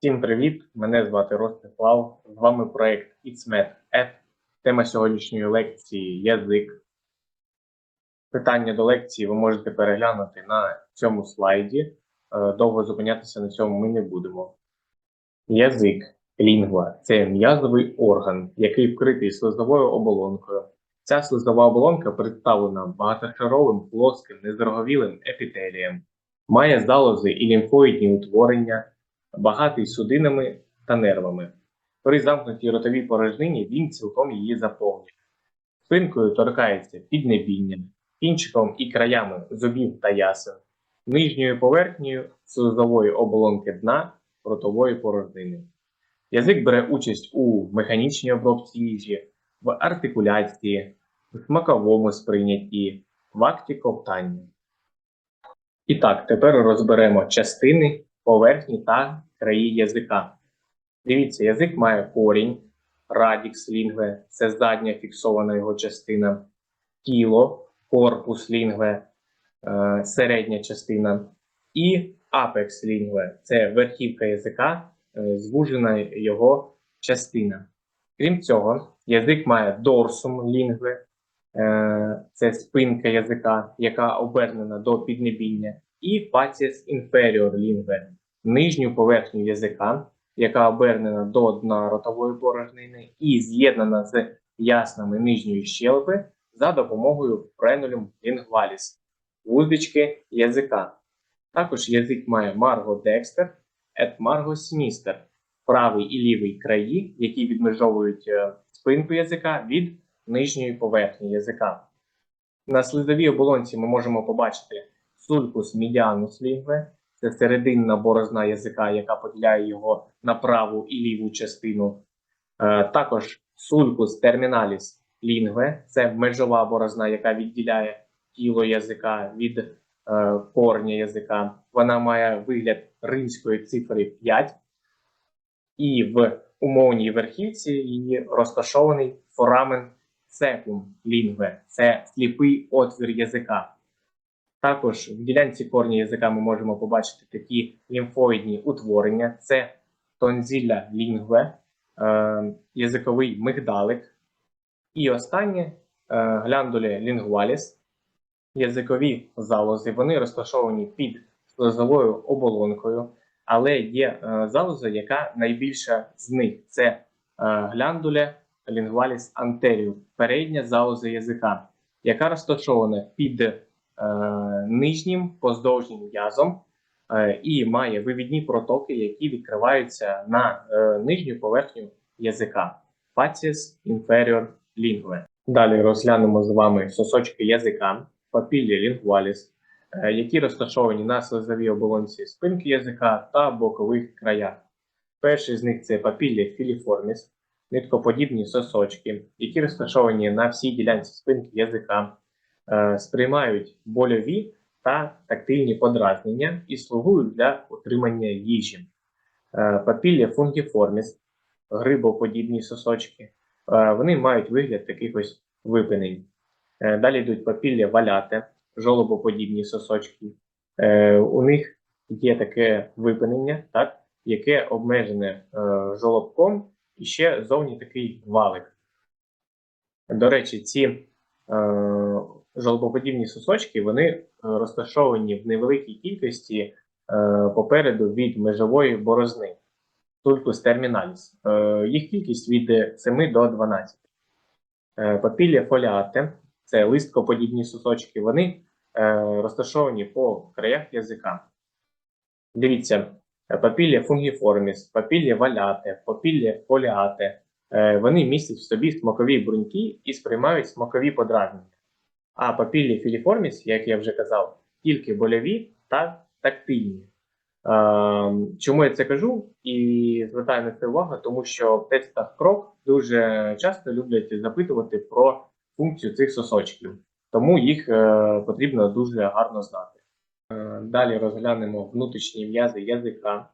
Всім привіт! Мене звати Ростислав. З вами проект ItsMed F. Тема сьогоднішньої лекції язик. Питання до лекції ви можете переглянути на цьому слайді. Е, Довго зупинятися на цьому ми не будемо. Язик, лінгва це м'язовий орган, який вкритий слизовою оболонкою. Ця слизова оболонка представлена багатошаровим плоским незроговілим епітелієм, має залози і лімфоїдні утворення багатий судинами та нервами. При замкнутій ротовій порожнині він цілком її заповнює. Спинкою торкається піднебіння, кінчиком і краями зубів та ясен, нижньою поверхнею слизової оболонки дна ротової порожнини. Язик бере участь у механічній обробці їжі, в артикуляції, в смаковому сприйнятті, в акті ковтання. І так, тепер розберемо частини поверхні та краї язика. Дивіться, язик має корінь, радікс лінгве, це задня фіксована його частина, тіло, корпус лінгве, е, середня частина, і апекс лінгве це верхівка язика, е, звужена його частина. Крім цього, язик має дорсум лінгве, е, це спинка язика, яка обернена до піднебіння, і паціс інферіор лінгве, нижню поверхню язика, яка обернена до дна ротової порожнини і з'єднана з яснами нижньої щелепи за допомогою френулюм лінгваліс, вуздечки язика. Також язик має марго-декстер, et марго-сіністер, правий і лівий краї, які відмежовують е, спинку язика від нижньої поверхні язика. На слизовій оболонці ми можемо побачити сулькус медіанус лінгве, це серединна борозна язика, яка поділяє його на праву і ліву частину. Е, також сулькус терміналіс лінгве, це межова борозна, яка відділяє тіло язика від е, корня язика. Вона має вигляд римської цифри 5. І в умовній верхівці її розташований форамен секум лінгве, це сліпий отвір язика. Також в ділянці корня язика ми можемо побачити такі лімфоїдні утворення: це тонзілля лінгве, е, язиковий мигдалик. І останнє е, глянduля лінгваліс, язикові залози. Вони розташовані під слизовою оболонкою, але є е, залоза, яка найбільша з них це е, глянduля лінгваліс антеріум, передня залоза язика, яка розташована під нижнім поздовжнім м'язом е, і має вивідні протоки, які відкриваються на е, нижню поверхню язика. Facies inferior linguae. Далі розглянемо з вами сосочки язика, папілі лінгваліс, е, які розташовані на слизовій оболонці спинки язика та бокових краях. Перший з них це папілі філіформіс, ниткоподібні сосочки, які розташовані на всій ділянці спинки язика, е, сприймають больові та тактильні подразнення і слугують для отримання їжі. Е, Папілля фунгіформіс, грибоподібні сосочки, е, вони мають вигляд таких ось випинень. Е, Далі йдуть папілля валяте, жолобоподібні сосочки. Е, У них є таке випинення, так, яке обмежене е, жолобком і ще зовні такий валик. До речі, ці жолобоподібні сосочки вони е, розташовані в невеликій кількості е, попереду від межової борозни. Тулькус терміналіс. Е, їх кількість від 7 до 12. Е, папілля фоліате це листкоподібні сосочки, вони розташовані по краях язика. Дивіться, папілля фунгіформіс, папілля валяте, папілля фоліате. Вони містять в собі смакові бруньки і сприймають смакові подразнення. А папіллі філіформіс, як я вже казав, тільки больові та тактильні. Е, Чому я це кажу і звертаю на це увагу, тому що в тестах крок дуже часто люблять запитувати про функцію цих сосочків, тому їх е, потрібно дуже гарно знати. Е, Далі розглянемо внутрішні м'язи язика.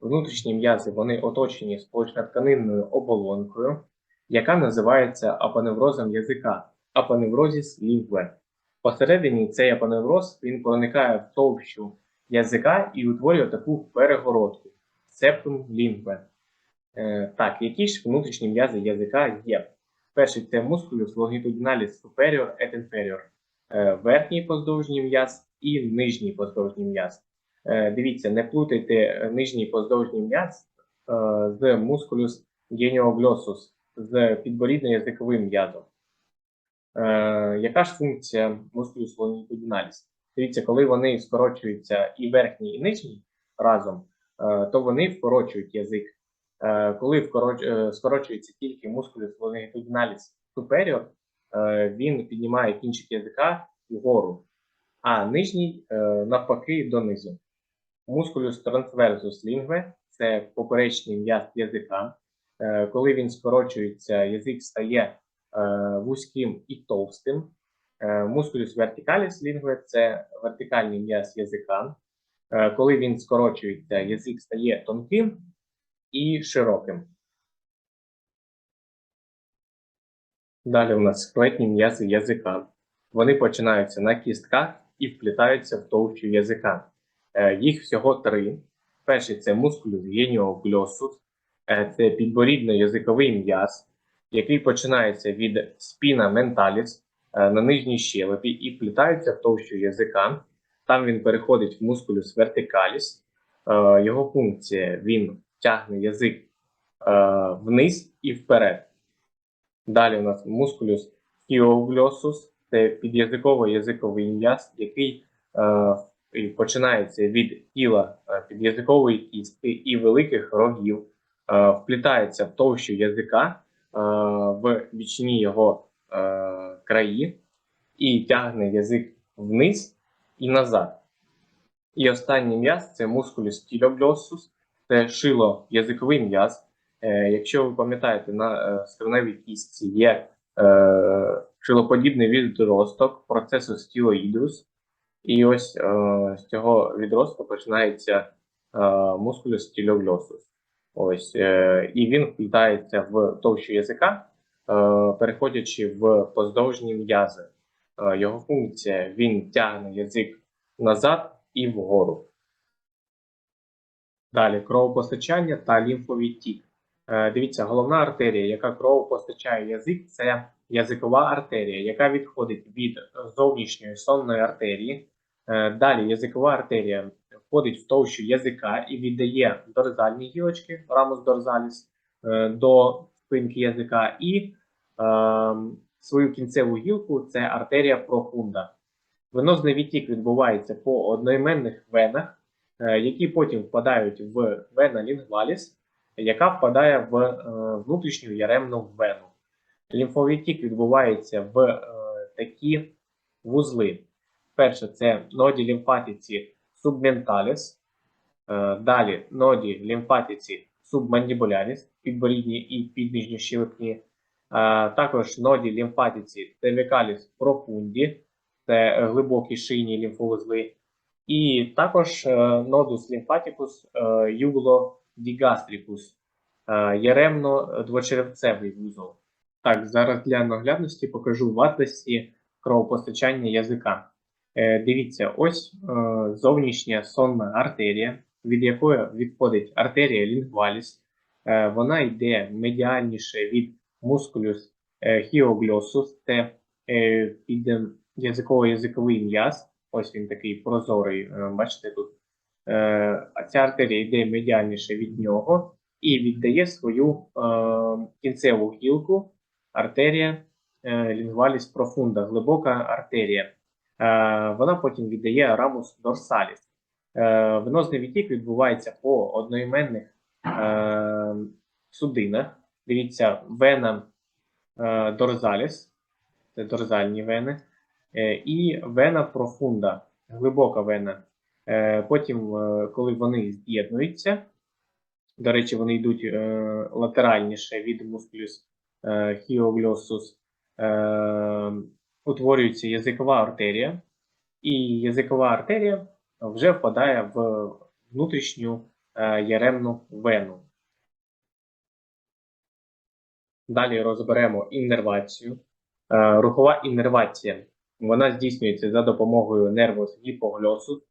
Внутрішні м'язи вони оточені сполучнотканинною оболонкою, яка називається апоневрозом язика апоневрозіс лінгве. Посередині цей апоневроз він проникає в товщу язика і утворює таку перегородку. septum lingue. Е, Так, які ж внутрішні м'язи язика є? Перший це musculus longitudinalis superior et inferior. Е, Верхній поздовжній м'яз і нижній поздовжній м'яз. Е, Дивіться, не плутайте нижній поздовжній м'яз е, з musculus genioglossus, з підборідно-язиковим м'язом. Е, Яка ж функція musculus longitudinalis? Дивіться, коли вони скорочуються і верхній, і нижній разом, е, то вони вкорочують язик. Е, Коли скорочується тільки longitudinalis superior, е, він піднімає кінчик язика вгору, а нижній навпаки донизу. Musculus transversus lingue – це поперечний м'яз язика. Коли він скорочується, язик стає вузьким і товстим. Е, Musculus verticalis lingue – це вертикальний м'яз язика. Е, Коли він скорочується, язик стає тонким і широким. Далі у нас скелетні м'язи язика. Вони починаються на кістках і вплітаються в товщу язика. Е, Їх всього три. Перший це genioglossus, Е, це підборідно-язиковий м'яз, який починається від spina mentalis е, на нижній щелепі і вплітається в товщу язика. Там він переходить в musculus verticalis. Е, Його функція він тягне язик е, вниз і вперед. Далі у нас musculus hyoglossus, це під'язиково-язиковий м'яз, який е, починається від тіла під'язикової кістки і великих рогів, вплітається в товщу язика в бічні його е, краї і тягне язик вниз і назад. І останній м'яз це musculus styloglossus, це шило язиковий м'яз. Е, якщо ви пам'ятаєте, на е, скроневій кістці є е, шилоподібний відросток процесу стілоїдрус, і ось е, з цього відростку починається е, musculus styloglossus. Ось, е, і він вплітається в товщу язика, е, переходячи в поздовжні м'язи. Е, його функція він тягне язик назад і вгору. Далі кровопостачання та лімфовідтік. Е, Дивіться, головна артерія, яка кровопостачає язик, це язикова артерія, яка відходить від зовнішньої сонної артерії. Е, Далі язикова артерія входить в товщу язика і віддає дорзальні гілочки, рамус дорзаліс, е, до спинки язика, і е, свою кінцеву гілку це артерія профунда. Венозний відтік відбувається по одноіменних венах, е, які потім впадають в вена лінгваліс, яка впадає в е, внутрішню яремну вену. Лімфовідтік відбувається в такі вузли. Перше це ноді лімфатиці субменталіс, е, далі ноді лімфатиці субмандібуляріс, підборідні і піднижньощелепні, е, також ноді лімфатиці цевікаліс профунді, це глибокі шийні лімфовузли, і також е, нодус лімфатикус юглодігастрикус, яремно-двочеревцевий вузол. Так, зараз для наглядності покажу в кровопостачання язика. Е, дивіться, ось е, зовнішня сонна артерія, від якої відходить артерія лінгваліс. Е, вона йде медіальніше від мускулюс хіоглосус, це під язиково-язиковий м'яз. Ось він такий прозорий, бачите тут. Ця артерія йде медіальніше від нього і віддає свою кінцеву гілку артерія лінгваліс профунда, глибока артерія. Е, вона потім віддає рамус дорсаліс. Е, венозний відтік відбувається по одноіменних е, судинах. Дивіться, вена дорзаліс, це дорзальні вени, і вена профунда, глибока вена. Потім, коли вони з'єднуються, до речі, вони йдуть латеральніше від мускулюс хіоглосус, е, утворюється язикова артерія, і язикова артерія вже впадає в внутрішню е, яремну вену. Далі розберемо іннервацію. Е, рухова іннервація. Вона здійснюється за допомогою нервус гіпоглосус,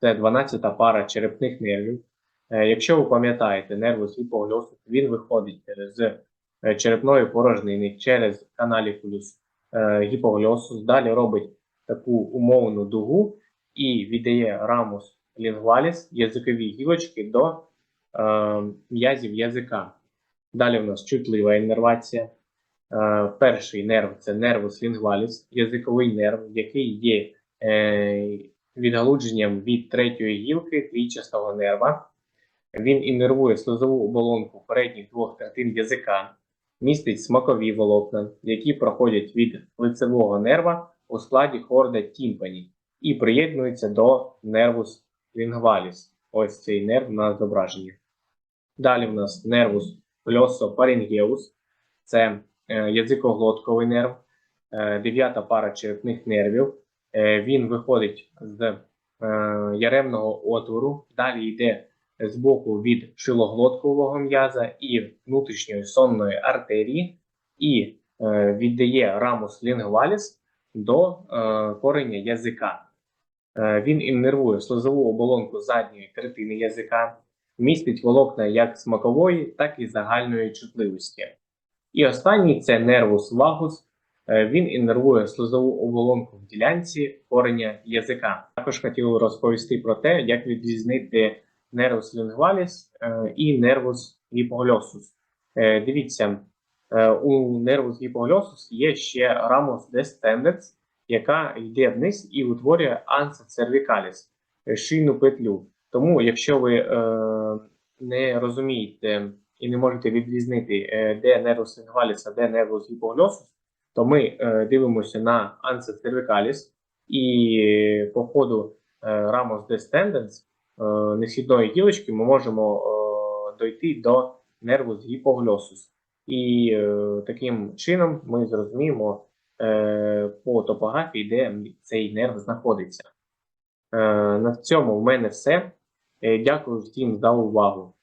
це 12-та пара черепних нервів, Е, Якщо ви пам'ятаєте, нервус гіпоглосус, він виходить з черепної порожнини через каналікулюс е, гіпоглосус, далі робить таку умовну дугу і віддає рамус лінгваліс, язикові гілочки до е, м'язів язика. Далі в нас чутлива іннервація. Е, перший нерв це нервус лінгваліс, язиковий нерв, який є е, відгалудженням від третьої гілки трійчастого нерва. Він іннервує слизову оболонку передніх двох третин язика, містить смакові волокна, які проходять від лицевого нерва у складі хорда тімпані і приєднуються до нервус лінгваліс. Ось цей нерв на зображенні. Далі в нас нервус гльосопарінгеус, це е, язикоглотковий нерв, е, дев'ята пара черепних нервів. Е, він виходить з яремного отвору, далі йде з боку від шилоглоткового м'яза і внутрішньої сонної артерії, і е, віддає рамус лінгваліс до е, кореня язика. Е, він іннервує слизову оболонку задньої третини язика, містить волокна як смакової, так і загальної чутливості. І останній це нервус вагус. Е, Він іннервує слизову оболонку в ділянці кореня язика. Також хотів розповісти про те, як відрізнити нервус лінгваліс е, і нервус гіпоглосус. Е, Дивіться, е, у нервус гіпоглосус є ще рамус descendens, яка йде вниз і утворює е, шийну петлю. Тому, якщо ви не розумієте і не можете відрізнити, де нервус лінгваліс, а де нервус гіпоглосус, то ми дивимося на cervicalis і по ходу ramus descendens е, несхідної гілочки ми можемо е, дойти до нервус гіпоглосус. І е, таким чином ми зрозуміємо е, по топографії, де цей нерв знаходиться. Е, на цьому в мене все. Е, дякую всім за увагу.